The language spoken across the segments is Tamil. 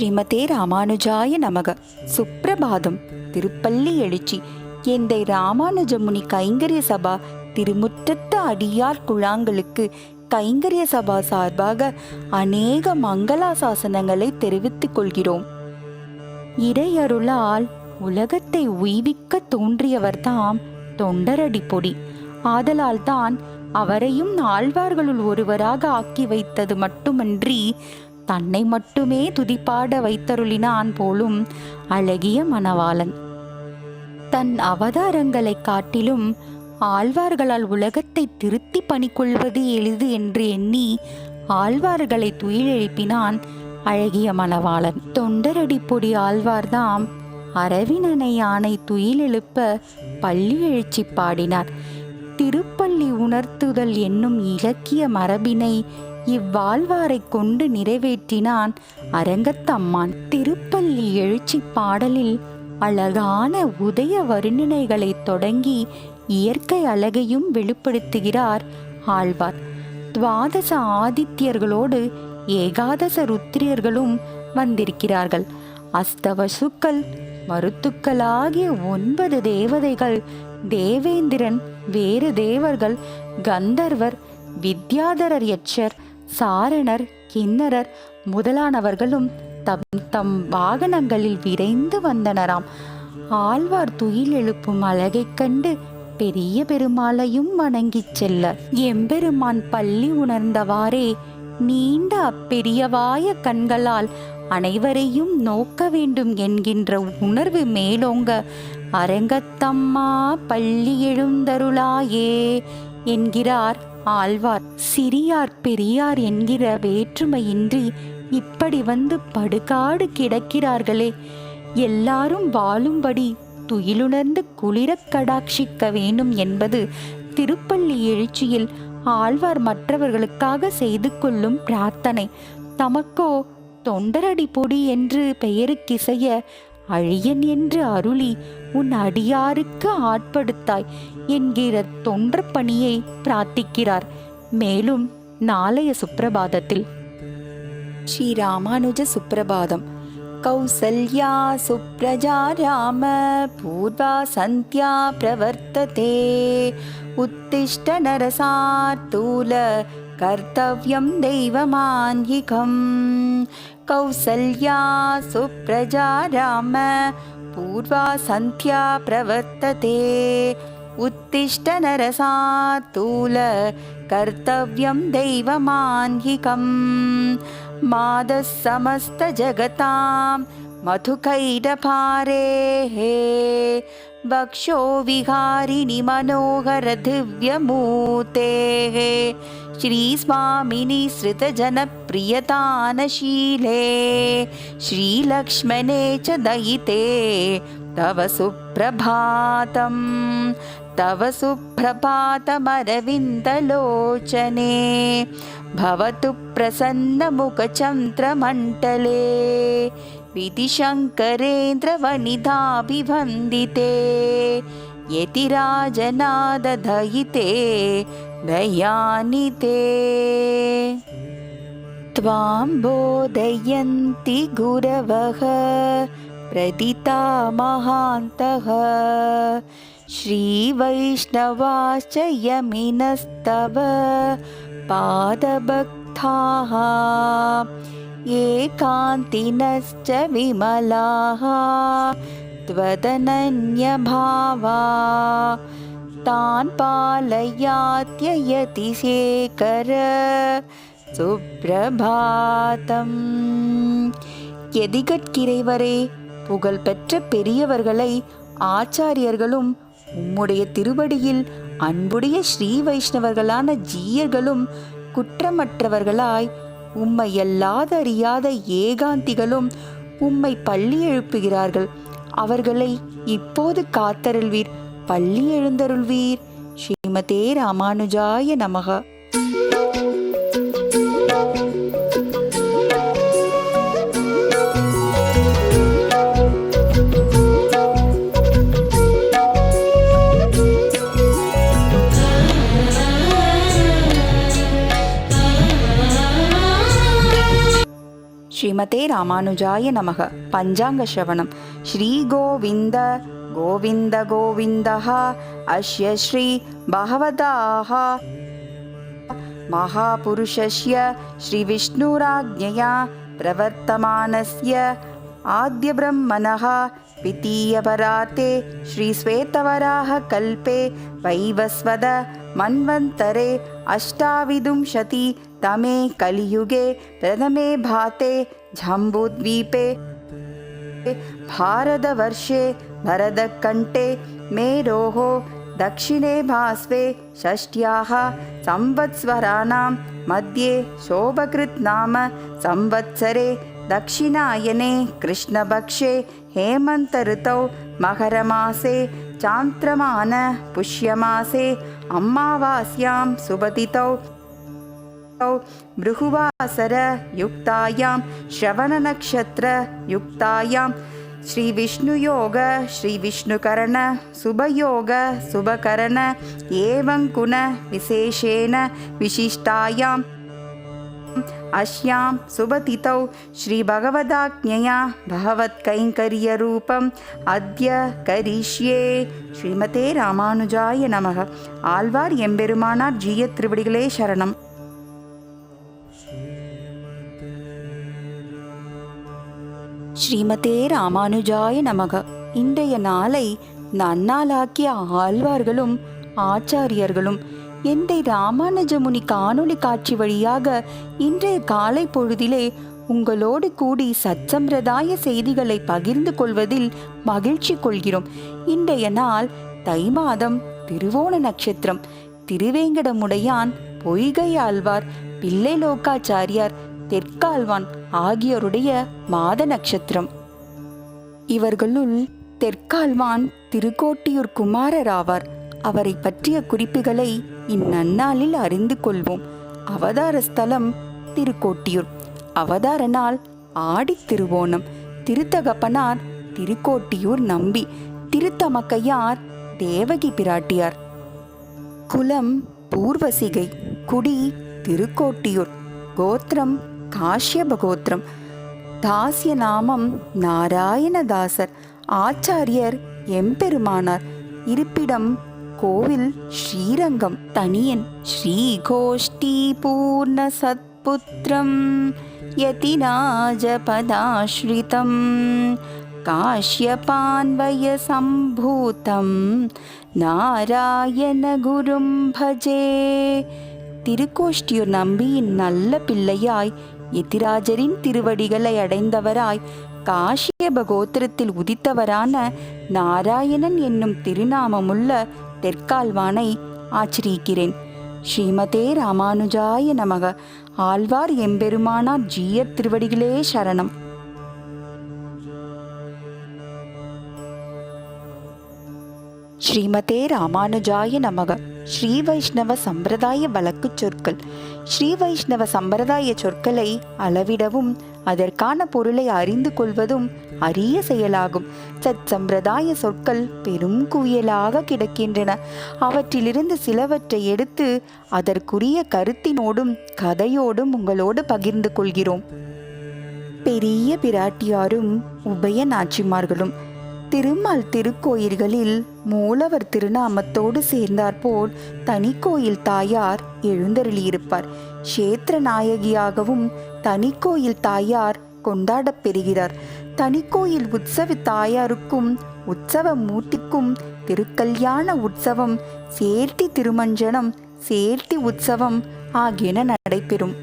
ஸ்ரீமதே ராமானுஜாய நமக. சுப்பிரபாதம். திருப்பள்ளி எழுச்சி. எந்தை ராமானுஜமுனி கைங்கரிய சபா திருமுற்றத்து அடியார் குழாங்களுக்கு கைங்கரிய சபா சார்பாக அநேக மங்களாசாசனங்களை தெரிவித்துக் கொள்கிறோம். இறையருளால் உலகத்தை உய்விக்க தோன்றியவர்தாம் தொண்டரடி பொடி. ஆதலால்தான் அவரையும் ஆழ்வார்களுள் ஒருவராக ஆக்கி வைத்தது மட்டுமன்றி தன்னை மட்டுமே துதிப்பாட வைத்தருளினான் போலும் அழகிய மணவாளன். தன் அவதாரங்களை காட்டிலும் ஆழ்வார்களால் உலகத்தை திருத்தி பணிக்கொள்வது எளிது என்று எண்ணி ஆழ்வார்களை துயிலெழுப்பினான் அழகிய மணவாளன். தொண்டரடி பொடி ஆழ்வார்தாம் அரவினனை யானை துயிலெழுப்ப பள்ளி எழுச்சி பாடினார். திருப்பள்ளி உணர்த்துதல் என்னும் இலக்கிய மரபினை இவ்வாழ்வாரைக் கொண்டு நிறைவேற்றினான் அரங்கத்தம்மான். திருப்பள்ளி எழுச்சி பாடலில் அழகான உதய வருணனைகளைத் தொடங்கி இயற்கை அழகையும் வெளிப்படுத்துகிறார் ஆழ்வார். துவாதச ஆதித்யர்களோடு ஏகாதச ருத்திரியர்களும் வந்திருக்கிறார்கள். அஸ்தவசுக்கள் மருத்துக்களாகிய ஒன்பது தேவதைகள் தேவேந்திரன் வேறு தேவர்கள் கந்தர்வர் வித்யாதரர் யட்சர் சாரணர் கிண்ணரர் முதலானவர்களும் தம் தம் வாகனங்களில் விரைந்து வந்தனராம். ஆழ்வார் துயில் எழுப்பும் அழகைக் கண்டு பெரிய பெருமாளையும் வணங்கிச் செல்ல எம்பெருமான் பள்ளி உணர்ந்தவாறே நீண்ட அப்பெரியவாய கண்களால் அனைவரையும் நோக்க வேண்டும் என்கின்ற உணர்வு மேலோங்க அரங்கத்தம்மா பள்ளி எழுந்தருளாயே என்கிறார் ஆழ்வார் சிறியார் பெரியார் என்கிற வேற்றுமையின்றி இப்படி வந்து படுகாடு கிடக்கிறார்களே. எல்லாரும் வாழும்படி துயிலுணர்ந்து குளிரக் கடாட்சிக்க வேண்டும் என்பது திருப்பள்ளி எழுச்சியில் ஆழ்வார் மற்றவர்களுக்காக செய்து கொள்ளும் பிரார்த்தனை. தமக்கோ தொண்டரடி பொடி என்று பெயருக்கிசைய அழியன் என்று அருளி உன் அடியாருக்கு ஆட்படுத்தாய் என்கிற தொண்டர் பணியை பிரார்த்திக்கிறார். மேலும் நாளைய சுப்பிரபாதத்தில். ஸ்ரீ ராமானுஜ சுப்பிரபாதம். கௌசல்யா சுப்ரஜா ராம பூர்வா சந்தியா பிரவர்த்ததே. உத்திஷ்ட நரசார்த்தூல कर्तव्यं दैवमान्हिकं कौसल्या सुप्रजा राम पूर्वा सन्ध्या प्रवर्तते। उत्तिष्ठ नरसातुल कर्तव्यं दैवमान्हिकं मादः समस्तजगताम् मधुकैडभारेः वक्षो विहारिणि मनोहरदिव्यमूर्तेः श्रीस्वामिनि सृतजनप्रियतानशीले श्रीलक्ष्मणे च दयिते। तव सुप्रभातम्। तव सुप्रभातमरविन्दलोचने। भवतु प्रसन्नमुखचन्द्रमण्डले विधिशङ्करेन्द्रवनिधाभिवन्दिते यतिराजनादधयिते दयानिते। त्वां बोधयन्ति गुरवः प्रदिता महान्तः। श्रीवैष्णवाश्च यमिनस्तव पादभक्ताः एकान्तिनश्च विमलाः त्वदनन्यभावा तान् पालयात्ययति शेखर சுப்பிரபாதம் எதிகட்கிறைவரே புகழ்பெற்ற பெரியவர்களை ஆச்சாரியர்களும் உம்முடைய திருவடியில் அன்புடைய ஸ்ரீ வைஷ்ணவர்களான ஜீயர்களும் குற்றமற்றவர்களாய் உம்மை அல்லாதறியாத ஏகாந்திகளும் உம்மை பள்ளி எழுப்புகிறார்கள். அவர்களை இப்போது காத்தருள்வீர் பள்ளி எழுந்தருள்வீர். ஸ்ரீமதே ராமானுஜாய நமகா. ஸ்ரீமதே ராமானுஜாய நமக பஞ்சாங்க ஸ்ரவணம் ஸ்ரீ கோவிந்த கோவிந்த கோவிந்தः அஸ்ய ஸ்ரீ பகவதாः महापुरुषस्य श्रीविष्णुराज्ञया प्रवर्तमानस्य आद्यब्रह्मणः द्वितीयपराते श्रीश्वेतवराहकल्पे वैवस्वद मन्वन्तरे अष्टाविंशति तमे कलियुगे प्रथमे भाते जम्बूद्वीपे भारतवर्षे भरतकण्ठे मेरोः दक्षिणे भास्वे षष्ट्याः संवत्सराणां मध्ये शोभकृत् नाम संवत्सरे दक्षिणायने कृष्णपक्षे हेमन्तऋतौ मकरमासे चान्द्रमान पुष्यमासे अमावास्यां सुबतितौ भृगुवासरयुक्तायां श्रवणनक्षत्रयुक्तायां श्रीविष्णुयोग श्रीविष्णुकरण शुभयोग शुभकरण एवं गुण विशेषेण विशिष्टायाम् अस्यां सुबतिथौ श्रीभगवदाज्ञया भगवत्कैङ्कर्यरूपम् अद्य करिष्ये ஸ்ரீமதே ராமானுஜாய நமக ஆழ்வார் எம்பெருமானார் ஜீய திருவடிகளே சரணம் ஸ்ரீமதே ராமானுஜாய நமக. இன்றைய நாளை நன்னாளாக்கிய ஆழ்வார்களும் ஆச்சாரியர்களும் எந்தை ராமானுஜமுனி காணொளி காட்சி வழியாக இன்றைய காலை பொழுதிலே உங்களோடு கூடி சச்சம்பிரதாய செய்திகளை பகிர்ந்து கொள்வதில் மகிழ்ச்சி கொள்கிறோம். இன்றைய நாள் தை மாதம் திருவோண நட்சத்திரம். திருவேங்கடமுடையான் பொய்கை ஆழ்வார் பிள்ளை லோகாச்சாரியார் தெற்கால்வான் ஆகியோருடைய மாத நட்சத்திரம். இவர்களுள் தெற்கால்வான் திருக்கோட்டியூர் குமாரர் ஆவார். அவரை பற்றிய குறிப்புகளை இந்நன்னாளில் அறிந்து கொள்வோம். அவதார ஸ்தலம் திருக்கோட்டியூர். அவதார நாள் ஆடித் திருவோணம். திருத்தகப்பனார் திருக்கோட்டியூர் நம்பி திருத்தமக்கையார் தேவகி பிராட்டியார். குலம் பூர்வசிகை குடி திருக்கோட்டியூர். கோத்திரம் காஷ்யபகோத்திரம். தாசிய நாமம் நாராயணதாசர் ஆச்சாரியர் எம்பெருமானார். இருப்பிடம் கோவில் ஸ்ரீரங்கம். தனியன் ஸ்ரீ கோஷ்டி பூர்ண சத்புத்திரம் யதிராஜபதாஸ்ரிதம் காஷ்யபான்வய சம்பூதம் நாராயண குரும் பஜே. திருக்கோஷ்டியூர் நம்பியின் நல்ல பிள்ளையாய் எதிராஜரின் திருவடிகளை அடைந்தவராய் காஷியப கோத்திரத்தில் உதித்தவரான நாராயணன் என்னும் திருநாமமுள்ள தெற்கால்வானை ஆச்சரிக்கிறேன். ஸ்ரீமதே ராமானுஜாய நமக. ஆழ்வார் எம்பெருமானார் ஜீயர் திருவடிகளே சரணம். ஸ்ரீமதே ராமானுஜாய நமக. ஸ்ரீ வைஷ்ணவ சம்பிரதாய வழக்கு சொற்கள். ஸ்ரீ வைஷ்ணவ சம்பிரதாய சொற்களை அளவிடவும் அதற்கான பொருளை அறிந்து கொள்வதும் அரிய செயலாகும். சத் சம்பிரதாய சொற்கள் பெரும் குவியலாக கிடக்கின்றன. அவற்றிலிருந்து சிலவற்றை எடுத்து அதற்குரிய கருத்தினோடும் கதையோடும் உங்களோடு பகிர்ந்து கொள்கிறோம். பெரிய பிராட்டியாரும் உபய நாச்சிமார்களும் திருமால் திருக்கோயில்களில் மூலவர் திருநாமத்தோடு சேர்ந்தாற்போல் தனிக்கோயில் தாயார் எழுந்தருளியிருப்பார். க்ஷேத்திர நாயகியாகவும் தனிக்கோயில் தாயார் கொண்டாடப் பெறுகிறார். தனிக்கோயில் உற்சவ தாயாருக்கும் உற்சவ மூர்த்திக்கும் திருக்கல்யாண உற்சவம் சேர்த்தி திருமஞ்சனம் சேர்த்தி உற்சவம் ஆகியன நடைபெறும்.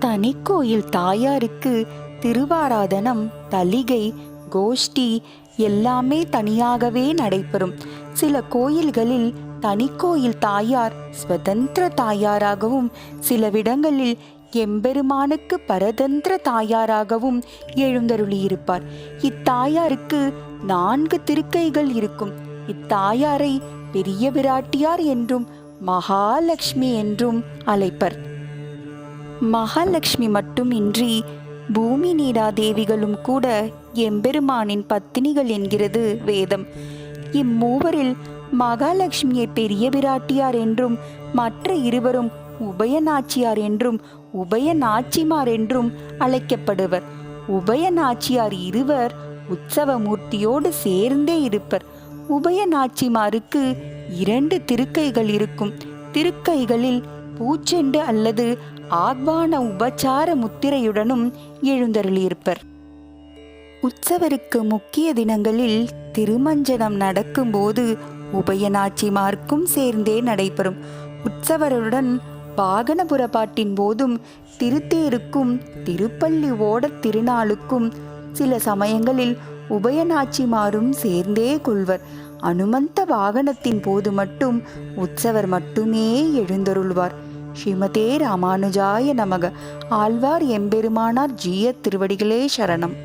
தனிக்கோயில் தாயாருக்கு திருவாராதனம் தலிகை கோஷ்டி எல்லாமே தனியாகவே நடைபெறும். சில கோயில்களில் தனிக்கோயில் தாயார் ஸ்வதந்திர தாயாராகவும் சிலவிடங்களில் எம்பெருமானுக்கு பரதந்திர தாயாராகவும் எழுந்தருளியிருப்பார். இத்தாயாருக்கு நான்கு திருக்கைகள் இருக்கும். இத்தாயாரை பெரிய விராட்டியார் என்றும் மகாலட்சுமி என்றும் அழைப்பர். மகாலட்சுமி மட்டுமின்றி பூமி நீடா தேவிகளும் கூட எம்பெருமானின் பத்தினிகள் என்கிறது வேதம். இம்மூவரில் மகாலட்சுமியை பெரிய பிராட்டியார் என்றும் மற்ற இருவரும் உபயநாச்சியார் என்றும் உபய நாச்சிமார் என்றும் அழைக்கப்படுவர். உபய நாச்சியார் இருவர் உற்சவ மூர்த்தியோடு சேர்ந்தே இருப்பர். உபய நாச்சிமாருக்கு இரண்டு திருக்கைகள் இருக்கும். திருக்கைகளில் பூச்செண்டு அல்லது ஆக்வான உபச்சார முத்திரையுடனும் எழுந்தருளியிருப்பர். உற்சவருக்கு முக்கிய தினங்களில் திருமஞ்சனம் நடக்கும்போது உபயநாச்சிமார்க்கும் சேர்ந்தே நடைபெறும். உற்சவருடன் வாகன புறப்பாட்டின் போதும் திருத்தேருக்கும் திருப்பள்ளி ஓடத் திருநாளுக்கும் சில சமயங்களில் உபயநாச்சிமாரும் சேர்ந்தே கொள்வர். அனுமந்த வாகனத்தின் போது மட்டும் உற்சவர் மட்டுமே எழுந்தருள்வார். ஸ்ரீமதே ராமானுஜாய நமக. ஆழ்வார் எம்பெருமானார் ஜீய திருவடிகளே சரணம்.